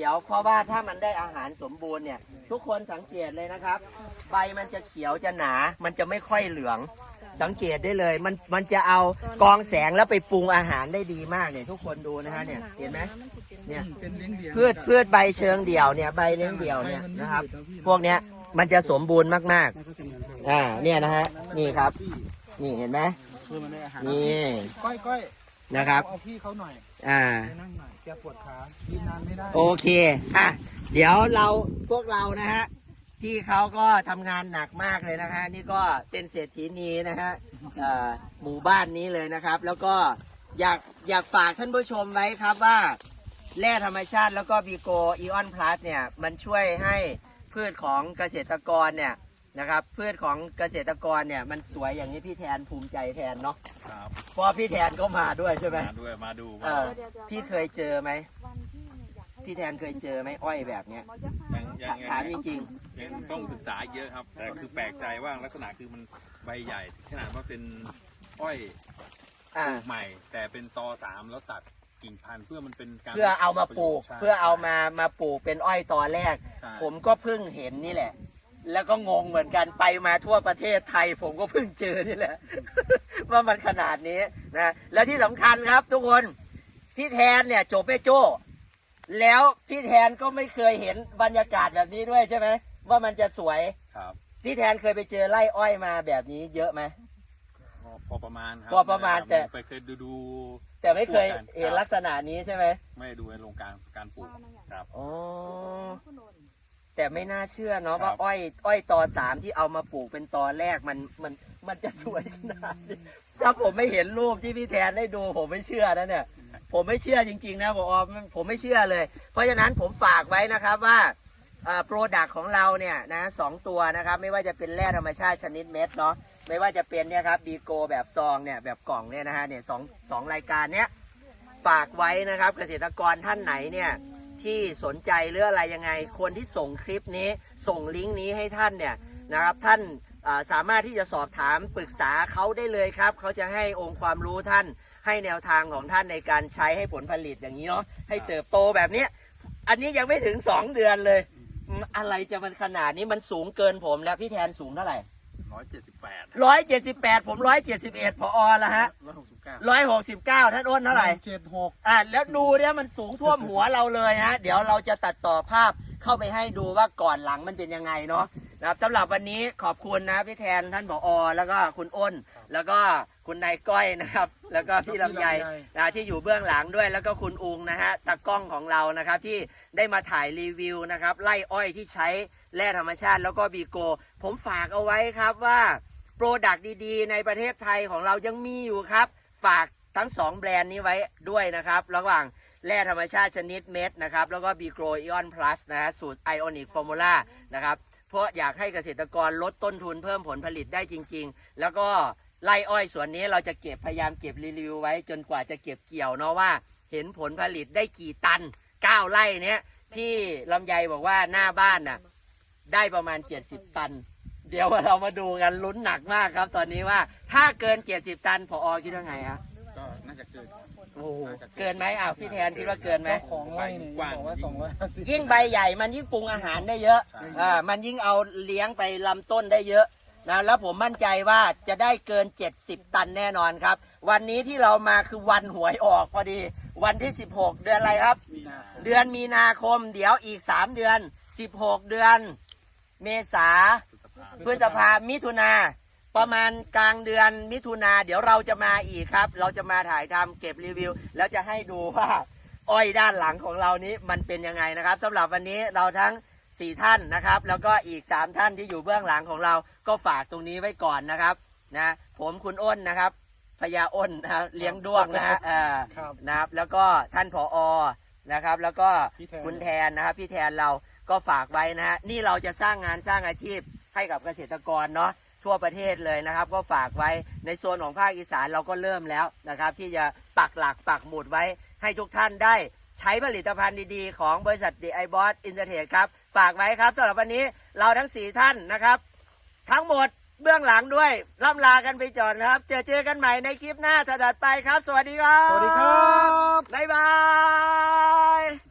เขียวเพราะว่าถ้ามันได้อาหารสมบูรณ์เนี่ย ทุกคนสังเกตเลยนะครับ ใบมันจะเขียวจะหนา มันจะไม่ค่อยเหลือง สังเกตได้เลยมันมันจะเอากองแสงแล้วไปปรุงอาหารได้ดีมากเนี่ยทุกคนดูนะฮะเนี่ยเห็นไหมเนี่ยเป็นเลี้ยงเดี่ยวพืชพืชใบเชิงเดี่ยวเนี่ยใบเลี้ยงเดี่ยวเนี่ยนะครับ พวกเนี้ยมันจะสมบูรณ์มากมันก็จะเหมือนกันๆอ่าเนี่ยนะฮะนี่ครับ นี่เห็นไหมช่วยมันได้อาหารนี่ก้อยก้อยนะครับเอาพี่เขาหน่อย อ่าไปนั่งหน่อยแกปวดขายืนนานไม่ได้ โอเค อะ เดี๋ยวเราพวกเรานะฮะ พี่เขาก็ทำงานหนักมากเลยนะฮะ นี่ก็เป็นเศรษฐีนีนะฮะเอ่อหมู่บ้านนี้เลยนะครับ แล้วก็อยากอยากฝากท่านผู้ชมไว้ครับว่า แร่ธรรมชาติแล้วก็บีโกอีออนพลัสเนี่ย มันช่วยให้พืชของเกษตรกรเนี่ย นะครับพืชของเกษตรกรเนี่ยมันสวยอย่างนี้พี่แทนภูมิใจแทนเนาะครับเพราะพี่แทนก็มาด้วยใช่ไหม มาด้วยมาดูเอว่าอ พี่เคยเจอไหมพี่แทนเคยเจอไหมอ้อยแบบเนี้ยยังยังยังถามจริงยังต้องศึกษาเยอะครับ แต่คือแปลกใจว่าลักษณะคือมันใบใหญ่ขนาดว่าเป็นอ้อยๆอ่า ใหม่ แต่เป็นตอสามแล้วตัดกิ่งพันธุ์เพื่อมันเป็นการเพื่อเอามาปลูก ใช่เพื่อเอามามาปลูกเป็นอ้อยตอนแรก ใช่ผมก็เพิ่งเห็นนี่แหละ แล้วก็งงเหมือนกันไปมาทั่วประเทศไทย ผมก็เพิ่งเจอนี่แหละ ว่ามันขนาดนี้นะแล้วที่สำคัญครับทุกคน พี่แทนเนี่ยจบไปโจ้ แล้วพี่แทนก็ไม่เคยเห็นบรรยากาศแบบนี้ด้วยใช่ไหมว่ามันจะสวย ครับพี่แทนเคยไปเจอไร่อ้อยมาแบบนี้เยอะไหมพอพอประมาณครัพอประมาณแต่ ไปเคยดูดูแต่ไม่เคยครับเห็นลักษณะนี้ใช่ไหมไม่ได้ดูในโรงการการปลูกครับ อ๋อ แต่ไม่น่าเชื่อเนาะครับว่าอ้อย อ้อยตอสามที่เอามาปลูกเป็นตอแรกมันมันมันจะสวยขนาดนี้ถ้าผมไม่เห็นรูปที่พี่แทนได้ดู ผมไม่เชื่อนะเนี่ย ผมไม่เชื่อจริง ๆ นะผมออผมไม่เชื่อเลย เพราะฉะนั้นผมฝากไว้นะครับว่าโปรดักของเราเนี่ยนะสองตัวนะครับ ไม่ว่าจะเป็นแร่ธรรมชาติชนิดเม็ดเนาะไม่ว่าจะเป็นเนี่ยครับบีโกแบบซองเนี่ยแบบกล่องเนี่ยนะฮะเนี่ยสองสองรายการเนี้ยฝากไว้นะครับเกษตรกรท่านไหนเนี่ย ที่สนใจเรื่ออะไรยังไง คนที่ส่งคลิปนี้ส่งลิงก์นี้ให้ท่านเนี่ยนะครับท่านสามารถที่จะสอบถามปรึกษาเขาได้เลยครับเขาจะให้องค์ความรู้ท่าน ให้แนวทางของท่านในการใช้ให้ผลผลิตอย่างนี้เนาะให้เติบโตแบบเนี้ยอันนี้ยังไม่ถึง 2 เดือนเลย อะไรจะมันขนาดนี้มันสูงเกินผมแล้วพี่แทนสูงเท่าไหร่ ร้อยเจ็ดสิบแปดร้อยเจ็ดสิบแปดผมร้อยเจ็ดสิบเอ็ดพอละฮะร้อยหกสิบเก้าร้อยหกสิบเก้าท่านอ้นเท่าไหร่เจ็ดหกอะแล้วดูเนี่ยมันสูงท่วมหัวเราเลยฮะ เดี๋ยวเราจะตัดต่อภาพเข้าไปให้ดูว่าก่อนหลังมันเป็นยังไงเนาะ นะครับสำหรับวันนี้ขอบคุณนะพี่แทนท่านผอแล้วก็คุณอ้น แล้วก็คุณนายก้อยนะครับ แล้วก็พี่ลำไยนะที่อยู่เบื้องหลังด้วย แล้วก็คุณอุงนะฮะตากล้องของเรานะครับที่ได้มาถ่ายรีวิวนะครับไล่อ้อยที่ใช้แร่ธรรมชาติ แล้วก็บีโก ผมฝากเอาไว้ครับว่าโปรดักต์ดีๆ ในประเทศไทยของเรายังมีอยู่ครับ ฝากทั้ง 2 แบรนด์นี้ไว้ด้วยนะครับ ระหว่าง แร่ธรรมชาติชนิดเม็ดนะครับ แล้วก็บีโกรอิออนพลัสนะฮะสูตรไอออนิกฟอร์มูล่านะครับ เพราะอยากให้เกษตรกรลดต้นทุนเพิ่มผลผลิตได้จริง ๆ แล้วก็ไล่อ้อยส่วนนี้เราจะเก็บพยายามเก็บรีวิวไว้จนกว่าจะเก็บเกี่ยวเนาะว่า เห็นผลผลิตได้กี่ตัน 9ไร่เนี้ยพี่ลำไยบอกว่าหน้าบ้านน่ะได้ประมาณ 70 ตัน เดี๋ยวเรามาดูกันลุ้นหนักมากครับ ตอนนี้ว่าถ้าเกิน 70 ตันพออคิดว่าไงฮะก็น่า จะเกินโอ้โหเกินไหมอ้าวพี่แทนคิดว่าเกินไหม เจ้าของไร่เนี่ยบอกว่าสองร้อยห้าสิบ ยิ่งใบใหญ่มันยิ่งปรุงอาหารได้เยอะใช่ อ่ามันยิ่งเอาเลี้ยงไปลำต้นได้เยอะนะแล้วผมมั่นใจว่าจะได้เกิน 70 ตันแน่นอนครับ วันนี้ที่เรามาคือวันหวยออกพอดี วันที่ 16 เดือนอะไรครับมีนาคมเดือนมีนาคม เดี๋ยวอีก 3 เดือน 16 เดือน เมษาพฤษภามิถุนา ประมาณกลางเดือนมิถุนาเดี๋ยวเราจะมาอีกครับ เราจะมาถ่ายทำเก็บรีวิว แล้วจะให้ดูว่าอ้อยด้านหลังของเรานี้มันเป็นยังไงนะครับสำหรับวันนี้เราทั้ง 4 ท่านนะครับ แล้วก็อีก 3 ท่านที่อยู่เบื้องหลังของเราก็ฝากตรงนี้ไว้ก่อนนะครับนะผมคุณอ้นนะครับพญาอ้นนะครับเลี้ยงด้วงนะฮะเอ่อครับนะครับ แล้วก็ท่านผอนะครับ แล้วก็พี่แทนคุณแทนนะครับ พี่แทนเราก็ฝากไว้นะฮะนี่เราจะสร้างงานสร้างอาชีพให้กับเกษตรกรเนาะ ทั่วประเทศเลยนะครับ ก็ฝากไว้ในโซนของภาคอีสานเราก็เริ่มแล้วนะครับ ที่จะปักหลักปักหมุดไว้ให้ทุกท่านได้ใช้ผลิตภัณฑ์ดีๆ ของบริษัท The i b o s Intertrade ครับ ฝากไว้ครับสำหรับวันนี้เราทั้ง 4 ท่านนะครับ ทั้งหมดเบื้องหลังด้วยล่ำลากันไปก่อนนะครับ เจอเจอกันใหม่ในคลิปหน้าถัดๆไปครับ สวัสดีครับ สวัสดีครับ บ๊ายบาย